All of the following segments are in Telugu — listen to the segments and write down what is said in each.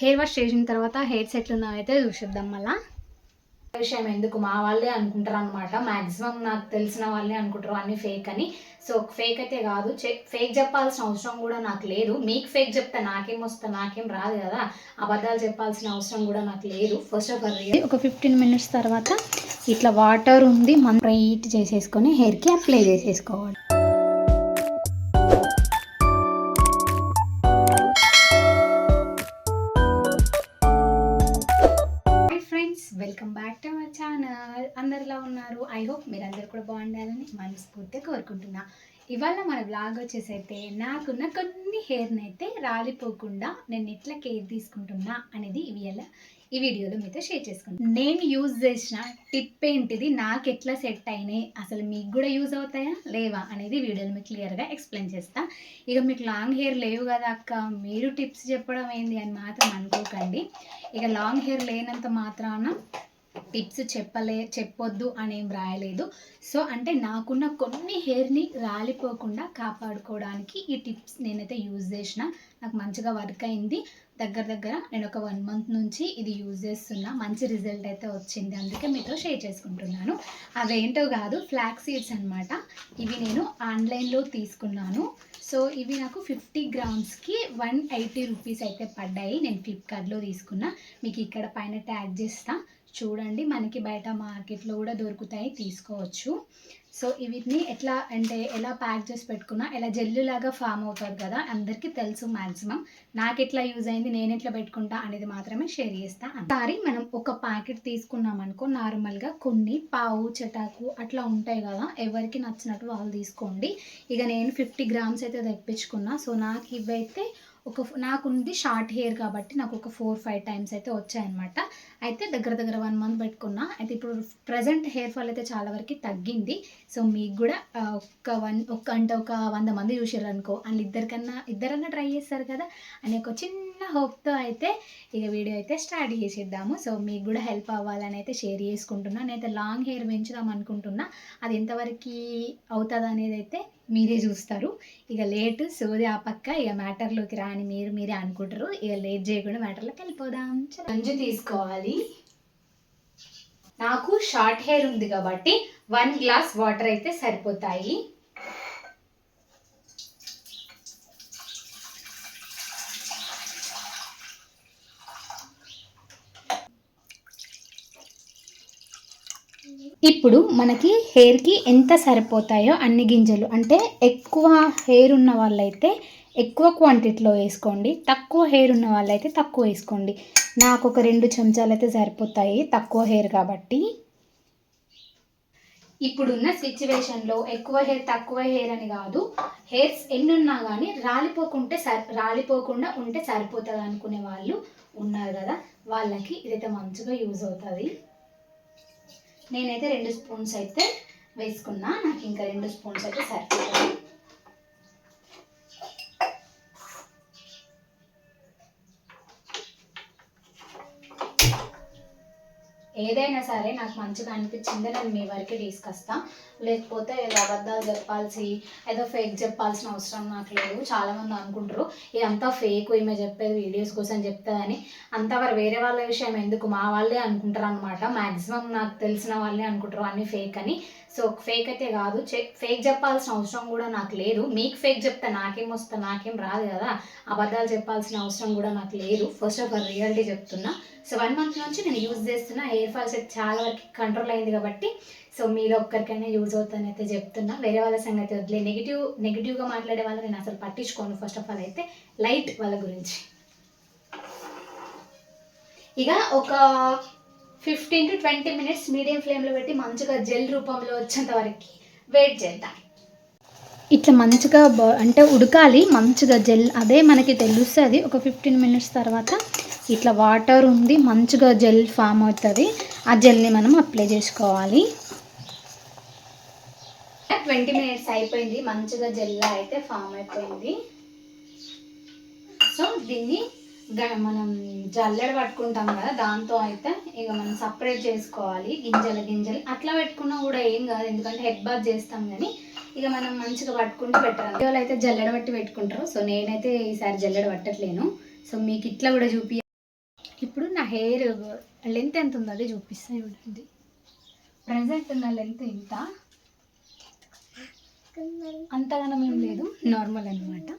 హెయిర్ వాష్ చేసిన తర్వాత హెయిర్ సెట్లు అయితే చూసిద్దాం మళ్ళా. విషయం ఎందుకు మా వాళ్ళే అనుకుంటారు అనమాట మాక్సిమం నాకు తెలిసిన వాళ్ళే అనుకుంటారు అన్ని ఫేక్ అని. సో ఫేక్ అయితే కాదు. ఫేక్ చెప్పాల్సిన అవసరం కూడా నాకు లేదు. మీకు ఫేక్ చెప్తే నాకేం వస్తా నాకేం రాదు కదా. అబద్ధాలు చెప్పాల్సిన అవసరం కూడా నాకు లేదు. ఫస్ట్ ఆఫ్ ఆల్ ఒక ఫిఫ్టీన్ మినిట్స్ తర్వాత ఇట్లా వాటర్ ఉంది మనం బ్రైట్ చేసేసుకొని హెయిర్కి అప్లై చేసేసుకోవాలి. ఉన్నారు. ఐ హోప్ మీరు అందరు కూడా బాగుండాలని మనస్ఫూర్తిగా కోరుకుంటున్నా. ఇవాళ మన బ్లాగ్ వచ్చేసి అయితే నాకున్న కొన్ని హెయిర్ని అయితే రాలిపోకుండా నేను ఎట్లా కేర్ తీసుకుంటున్నా అనేది ఇవాళ ఈ వీడియోలో మీతో షేర్ చేసుకుంటాను నేను యూజ్ చేసిన టిప్ ఏంటిది? నాకు ఎట్లా సెట్ అయినాయి? అసలు మీకు కూడా యూజ్ అవుతాయా? లేవా? అనేది వీడియోలో మీకు క్లియర్గా ఎక్స్ప్లెయిన్ చేస్తా. ఇక మీకు లాంగ్ హెయిర్ లేవు కదా అక్క. మీరు టిప్స్ చెప్పడం ఏంది అని మాత్రం అనుకోకండి. ఇక లాంగ్ హెయిర్ లేనంత మాత్రాన టిప్స్ చెప్పలే చెప్పొద్దు అనేం రాయలేదు. సో అంటే నాకున్న కొన్ని హెయిర్ని రాలిపోకుండా కాపాడుకోవడానికి ఈ టిప్స్ నేనైతే యూజ్ చేసిన. నాకు మంచిగా వర్క్ అయింది. దగ్గర దగ్గర నేను ఒక వన్ మంత్ నుంచి ఇది యూజ్ చేస్తున్నా. మంచి రిజల్ట్ అయితే వచ్చింది. అందుకే మీతో షేర్ చేసుకుంటున్నాను. అవేంటో కాదు ఫ్లాక్ సీడ్స్ అనమాట ఇవి నేను ఆన్లైన్లో తీసుకున్నాను. సో ఇవి నాకు ఫిఫ్టీ గ్రామ్స్కి వన్ ఎయిటీ రూపీస్ అయితే పడ్డాయి. నేను ఫ్లిప్కార్ట్లో తీసుకున్నా. మీకు ఇక్కడ పైన ట్యాగ్ చేస్తా. చూడండి మనకి బయట మార్కెట్లో కూడా దొరుకుతాయి తీసుకోవచ్చు. సో వీటిని ఎట్లా అంటే ఎలా ప్యాక్ చేసి పెట్టుకున్నా ఎలా జెల్లు లాగా ఫామ్ అవుతుంది కదా అందరికీ తెలుసు మ్యాక్సిమం నాకు ఎట్లా యూజ్ అయింది నేను ఎట్లా పెట్టుకుంటా అనేది మాత్రమే షేర్ చేస్తా. ఒకసారి మనం ఒక ప్యాకెట్ తీసుకున్నాం అనుకో నార్మల్గా కొన్ని పావు చటాకు అట్లా ఉంటాయి కదా ఎవరికి నచ్చినట్టు వాళ్ళు తీసుకోండి. ఇక నేను ఫిఫ్టీ గ్రామ్స్ అయితే తెప్పించుకున్నా సో నాకు ఇవైతే ఒక నాకుంది షార్ట్ హెయిర్ కాబట్టి నాకు ఒక ఫోర్ ఫైవ్ టైమ్స్ అయితే వచ్చాయన్నమాట. అయితే దగ్గర దగ్గర వన్ మంత్ పెట్టుకున్నా. అయితే ఇప్పుడు ప్రజెంట్ హెయిర్ ఫాల్ అయితే చాలా వరకు తగ్గింది. సో మీకు కూడా ఒక వన్ ఒక అంటే ఒక వంద మంది చూసారు అనుకో అండ్ ఇద్దరికన్నా ఇద్దరన్నా ట్రై చేస్తారు కదా అని ఒక చిన్న హోప్తో అయితే ఇక వీడియో అయితే స్టార్ట్ చేసేద్దాము. సో మీకు కూడా హెల్ప్ అవ్వాలని అయితే షేర్ చేసుకుంటున్నా. నేనైతే లాంగ్ హెయిర్ పెంచుదాం అనుకుంటున్నా. అది ఎంతవరకు అవుతుంది అనేది అయితే మీరే చూస్తారు. ఇక లేట్ సోది ఆ పక్క ఇక మ్యాటర్లోకి రాని మీరు మీరే అనుకుంటారు. ఇక లేట్ చేయకుండా మ్యాటర్లోకి వెళ్ళిపోదాం. గంజు తీసుకోవాలి. నాకు షార్ట్ హెయిర్ ఉంది కాబట్టి వన్ గ్లాస్ వాటర్ అయితే సరిపోతాయి. ఇప్పుడు మనకి హెయిర్కి ఎంత సరిపోతాయో అన్ని గింజలు. అంటే ఎక్కువ హెయిర్ ఉన్న వాళ్ళైతే ఎక్కువ క్వాంటిటీలో వేసుకోండి. తక్కువ హెయిర్ ఉన్న వాళ్ళైతే తక్కువ వేసుకోండి. నాకు ఒక రెండు చెంచాలు అయితే సరిపోతాయి తక్కువ హెయిర్ కాబట్టి. ఇప్పుడున్న సిచ్యువేషన్లో ఎక్కువ హెయిర్ తక్కువ హెయిర్ అని కాదు. హెయిర్స్ ఎన్ని ఉన్నా కానీ రాలిపోకుంటే సరి రాలిపోకుండా ఉంటే సరిపోతుంది అనుకునే వాళ్ళు ఉన్నారు కదా. వాళ్ళకి ఇదైతే మంచిగా యూజ్ అవుతుంది. నేనైతే రెండు స్పూన్స్ అయితే వేసుకున్నా. నాకు ఇంకా రెండు స్పూన్స్ అయితే సరిపోతుంది ఏదైనా సరే నాకు మంచిగా అనిపించిందే నేను మీ వరకు తీసుకొస్తా లేకపోతే ఏదో అబద్ధాలు చెప్పాల్సి ఏదో ఫేక్ చెప్పాల్సిన అవసరం నాకు లేదు. చాలామంది అనుకుంటారు ఇదంతా ఫేక్ ఈమె చెప్పేది వీడియోస్ కోసం చెప్తుందని. అంతవరకు వేరే వాళ్ళ విషయం ఎందుకు? మా వాళ్ళే అనుకుంటారు అనమాట మ్యాక్సిమం నాకు తెలిసిన వాళ్ళే అనుకుంటారు అన్ని ఫేక్ అని. సో ఫేక్ అయితే కాదు. ఫేక్ చెప్పాల్సిన అవసరం కూడా నాకు లేదు. మీకు ఫేక్ చెప్తే నాకేం వస్తా నాకేం రాదు కదా. అబద్ధాలు చెప్పాల్సిన అవసరం కూడా నాకు లేదు. ఫస్ట్ ఆఫ్ ఆల్ రియాలిటీ చెప్తున్నా. సో వన్ మంత్ నుంచి నేను యూజ్ చేస్తున్నా. హెయిర్ ఫాల్స్ అయితే చాలా వరకు కంట్రోల్ అయింది కాబట్టి సో మీలో ఒక్కరికైనా యూజ్ అవుతుందని అయితే చెప్తున్నా. వేరే వాళ్ళ సంగతి వదిలే. నెగిటివ్ నెగిటివ్గా మాట్లాడే వాళ్ళు నేను అసలు పట్టించుకోను ఫస్ట్ ఆఫ్ ఆల్ అయితే. లైట్ వాళ్ళ గురించి. ఇక ఒక fifteen to twenty minutes medium ఫ్లేమ్లో పెట్టి మంచిగా జెల్ రూపంలో వచ్చేంత వరకు వెయిట్ చేద్దాం. ఇట్లా మంచిగా అంటే ఉడకాలి మంచిగా జెల్ అదే మనకి తెలుస్తుంది. ఒక ఫిఫ్టీన్ మినిట్స్ తర్వాత ఇట్లా వాటర్ ఉంది మంచిగా జెల్ ఫామ్ అవుతుంది. ఆ జెల్ని మనం అప్లై చేసుకోవాలి. ట్వంటీ మినిట్స్ అయిపోయింది మంచిగా జెల్ అయితే ఫామ్ అయిపోయింది. సో దీన్ని మనం జల్లెడ పట్టుకుంటాం కదా దాంతో అయితే ఇక మనం సపరేట్ చేసుకోవాలి గింజలు గింజలు. అట్లా పెట్టుకున్నా కూడా ఏం కాదు ఎందుకంటే హెడ్ బాత్ చేస్తాం కానీ ఇక మనం మంచిగా పట్టుకుంటూ పెట్టాలి. వీడియోలో అయితే జల్లెడ పట్టి పెట్టుకుంటారు. సో నేనైతే ఈసారి జల్లెడ పట్టట్లేను. సో మీకు ఇట్లా కూడా చూపి ఇప్పుడు నా హెయిర్ లెంత్ ఎంత ఉందో అదే చూపిస్తా చూడండి. ప్రజెంట్ ఉన్న లెంత్ ఇంత? అంతగానం ఏం లేదు నార్మల్ అనమాట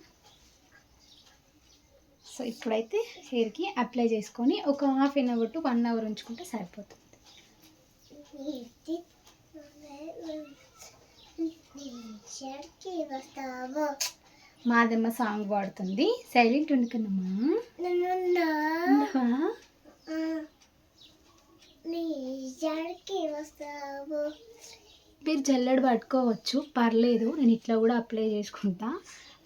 సో ఇప్పుడైతే హెయిర్కి అప్లై చేసుకొని ఒక half an hour to one hour ఉంచుకుంటే సరిపోతుంది. మాదమ్మ సాంగ్ పాడుతుంది. సైలెంట్ ఉండుకున్నామా మీరు జల్లెడ పట్టుకోవచ్చు. పర్లేదు నేను ఇట్లా కూడా అప్లై చేసుకుంటా.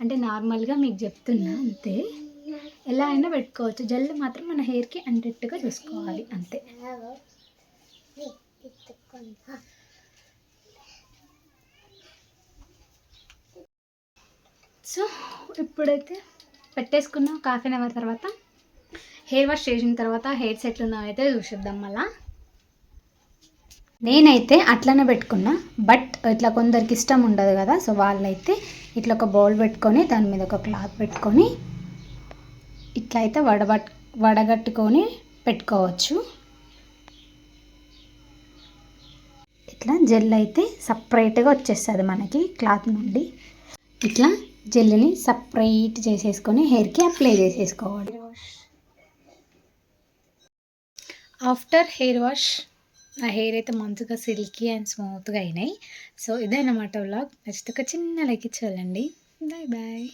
అంటే నార్మల్గా మీకు చెప్తున్నా అంతే. ఎలా అయినా పెట్టుకోవచ్చు. జల్లు మాత్రం మన హెయిర్కి అంటేట్టుగా చూసుకోవాలి అంతే. సో ఇప్పుడైతే పెట్టేసుకున్న ఒక హాఫ్ అన్ అవర్ తర్వాత. హెయిర్ వాష్ చేసిన తర్వాత హెయిర్ సెట్ అయితే చూసిద్దాం మళ్ళా. నేనైతే అట్లనే పెట్టుకున్నా బట్ ఇట్లా కొందరికి ఇష్టం ఉండదు కదా సో వాళ్ళైతే ఇట్లా ఒక బౌల్ పెట్టుకొని దాని మీద ఒక క్లాత్ పెట్టుకొని ఇట్లా అయితే వడబట్ వడగట్టుకొని పెట్టుకోవచ్చు. ఇట్లా జెల్ అయితే సపరేట్గా వచ్చేస్తుంది మనకి క్లాత్ నుండి. ఇట్లా జెల్ని సపరేట్ చేసేసుకొని హెయిర్కి అప్లై చేసేసుకోవాలి. ఆఫ్టర్ హెయిర్ వాష్ నా హెయిర్ అయితే మంచిగా సిల్కీ అండ్ స్మూత్గా అయినాయి. సో ఇదే అన్నమాట వ్లాగ్. నచ్చితే ఒక చిన్న లైక్ ఇచ్చేయాలండి. Bye bye.